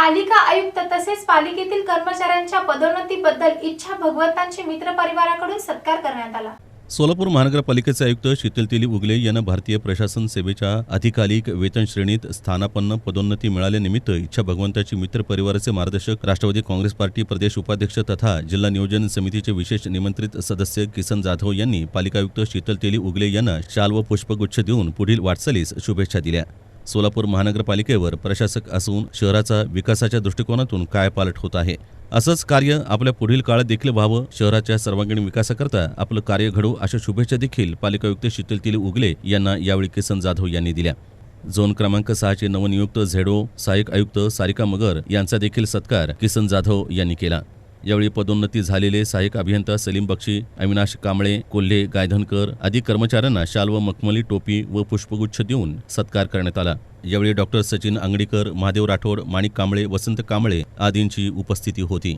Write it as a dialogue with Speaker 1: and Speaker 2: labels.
Speaker 1: पालिका आयुक्त तसेच पालिकेतील कर्मचाऱ्यांच्या पदोन्नतीबद्दल इच्छा भगवंतांचे मित्र परिवाराकडून सत्कार करण्यात आला.
Speaker 2: सोलापूर महानगरपालिकेचे आयुक्त शीतल तेली उगले यांना भारतीय प्रशासन सेवेच्या अधिकालिक वेतन श्रेणीत स्थानापन्न पदोन्नती मिळाल्यानिमित्त इच्छा भगवंताची मित्र परिवाराचे मार्गदर्शक राष्ट्रवादी काँग्रेस पार्टी प्रदेश उपाध्यक्ष तथा जिल्हा नियोजन समितीचे विशेष निमंत्रित सदस्य किसन जाधव यांनी पालिका आयुक्त शीतल तेली उगले यांना शाल व पुष्पगुच्छ देऊन पुढील वाटचालीस शुभेच्छा दिल्या. सोलापूर महानगरपालिकेवर प्रशासक असून शहराचा विकासाच्या दृष्टिकोनातून कायपालट होत आहे. असंच कार्य आपल्या पुढील काळात देखील व्हावं शहराच्या सर्वांगीण विकासाकरता आपलं कार्य घडू अशा शुभेच्छा देखील पालिका आयुक्त शीतल तिले उगले यांना यावेळी किसन जाधव यांनी दिल्या. झोन क्रमांक सहाचे नवनियुक्त झेडो सहाय्यक आयुक्त सारिका मगर यांचा देखील सत्कार किसन जाधव यांनी केला. यावेळी पदोन्नती झालेले सहाय्यक अभियंता सलीम बक्षी अविनाश कांबळे कोल्हे गायधनकर आदी कर्मचाऱ्यांना शाल व मखमली टोपी व पुष्पगुच्छ देऊन सत्कार करण्यात आला. यावेळी डॉक्टर सचिन अंगडीकर महादेव राठोड माणिक कांबळे वसंत कांबळे आदींची उपस्थिती होती.